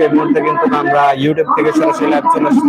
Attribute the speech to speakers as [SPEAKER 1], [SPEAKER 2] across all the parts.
[SPEAKER 1] এই
[SPEAKER 2] মুহূর্তে কিন্তু আমরা ইউটিউব থেকে সরাসরি লাইভ চলে আসছি।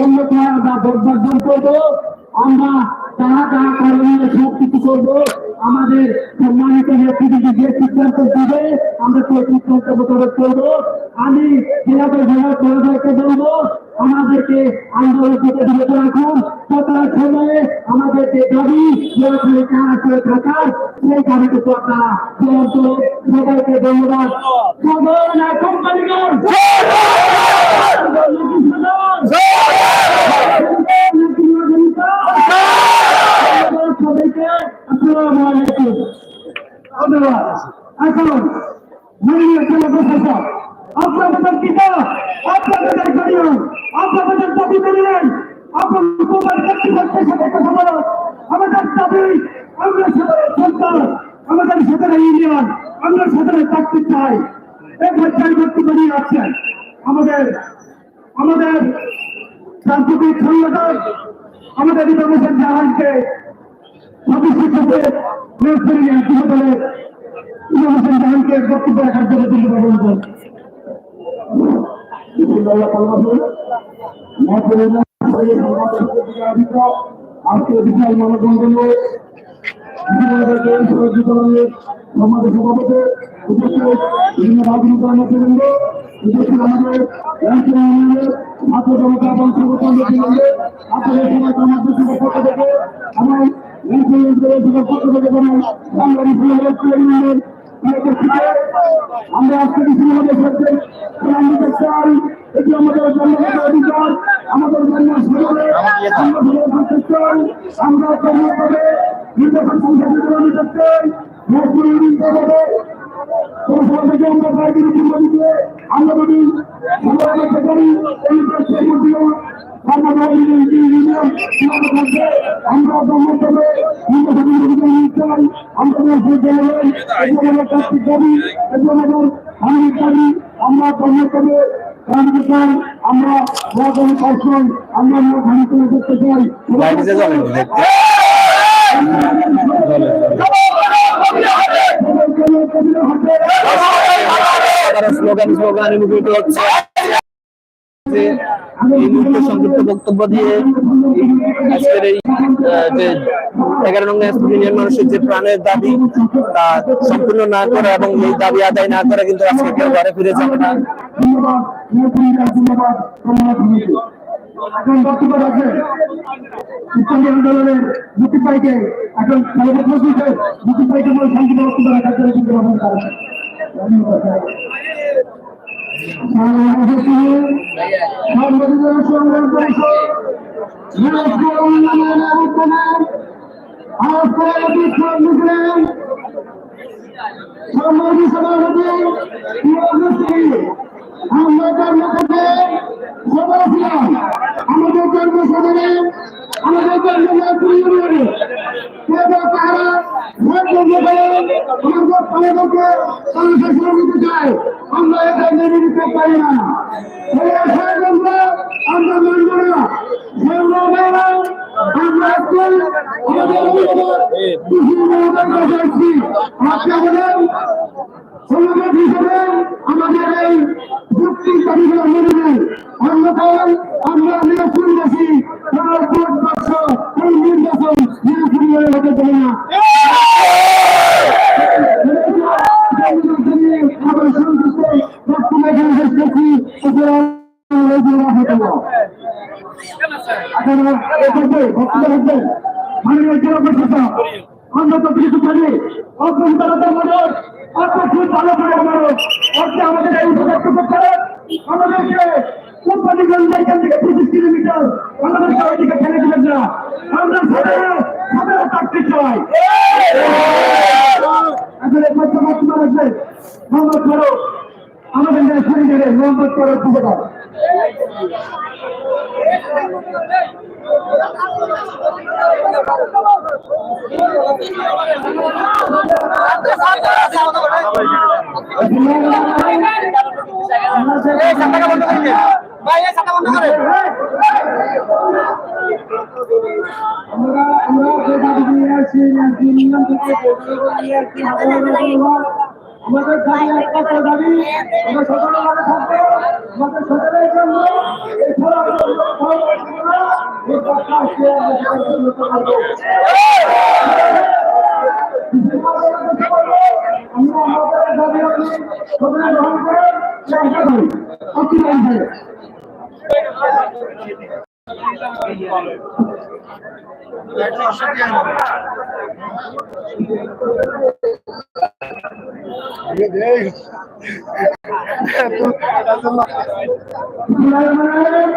[SPEAKER 1] অন্যথায় আমরা বর্জন করব। আমরা যারা যারা করণীয় সব কিছু করব। আমাদের সম্মানিত নেতৃত্বে যে সিদ্ধান্ত দিবে, আমরা সেই সিদ্ধান্ত মোতাবেক করব। আমি জেলাতে জেলা কলেজকে বলব, আমাদেরকে আন্দোলন থেকে বিরত রাখুন। সরকার সময়ে আমাদের যে দাবি জেলাখালি কারা করে থাকার সেই দাবিকে তো আপনারা সবাইকে ধন্যবাদ। সদর না ধন্যবাদ। এখন মাননীয় জেলা প্রশাসক আপনাদের পিতা আপনাদের গরিব আপনাদের দাবি করিলেন আপনার তোমার কর্তৃপক্ষের সাথে কথা বলো আমাদের দাবি, আমরা সবাই সন্তান আমাদের সাথে ইউনিয়ন, আমরা সাথে চাকরি চাই। এই পর্যায়ে করতে বেরিয়ে আছেন আমাদের আমাদের সাংস্কৃতিক সংগঠন আমাদের ইমাম হোসেন জাহানকে বক্তব্য সভাপতি আপনাদের সবাই আমাদের আমার আমরা আজকে আমাদের আমরা আমাদের সমাজে আমরা আমরা কর্মভাবে নির্বাচন সংসদে নিতে চাই মজুরি নিতে আমরা বাইরে আমরা যদি রাখতে পারি এই মধ্যে আমরা ব্রহ্মতবে চাই আমরা কাজটি করি এবং আমি করি আমরা ব্রহ্মতবে আমরা আমরা ধান করে করতে চাই
[SPEAKER 2] স্লোগান স্লোগান মুখরিত হচ্ছে সংক্ষিপ্ত বক্তব্য দিয়ে আজকের এই যে এগারো নং মানুষের যে প্রাণের দাবি, তা সম্পূর্ণ না করা এবং এই দাবি আদায় না করা কিন্তু আজকে কেউ ঘরে ফিরে যাবে না।
[SPEAKER 1] এখন বক্তব্য রাখবেন ইসলামী আন্দোলনের মুক্তি পাইকে এখন মুক্তি পাইকে সংক্ষিপ্ত বক্তব্য রাখার জন্য কিন্তু সভাপতি ইউনিভার্সিটি আমরা জন্ম থেকে সবাই ছিলাম আমাদের জন্ম সদনে আমাদের জন্ম ইউনিয়নে কেবল তারা ভোট জন্ম করে আমাদের পায়েকে মানুষের সহযোগিতা চাই আমরা এটা মেনে নিতে পারি না আমরা মানব না আমরা আজকে আমাদের আসছি আজকে আমাদের সমাজের হিসেবে আমাদের এই যুক্তি তালিকা মেনে নেই অন্যথায় আমরা তার ভোট নির্বাচন নিরসন হতে পারে না আপনারা করবে, বক্তব্য রাখবেন। তো কিছু জানি খুব ভালো করে আমাদের এই উপযুক্ত করতে আমাদেরকে কোম্পানিগঞ্জ এখান থেকে কিলোমিটার আমাদেরকে ওইদিকে ফেলে দিবেন না আমরা সাধারণ সাধারণ থাকতে চাই আসলে বক্তব্য বক্তব্য রাখবেন মোহাম্মদ ফারুক আমাদের দেশ শরীরের মোহাম্মদ ফারুক উপকার আমরা আমরা যে দাবি নিয়ে আসছি নিয়ম থেকে নিয়ে আসছি আমাদের দাবি একমাত্র দাবি, আমরা সকলে ভালো থাকব, আমাদের সকলের জন্য এই খেলা এই কথা আসলে আমরা সবাই উন্নত করব। আমরা আমাদের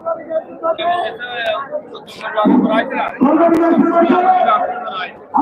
[SPEAKER 1] দাবি আপনি সকলে গ্রহণ করেন চেষ্টা করি অতিবাহী Bismillahirrahmanirrahim.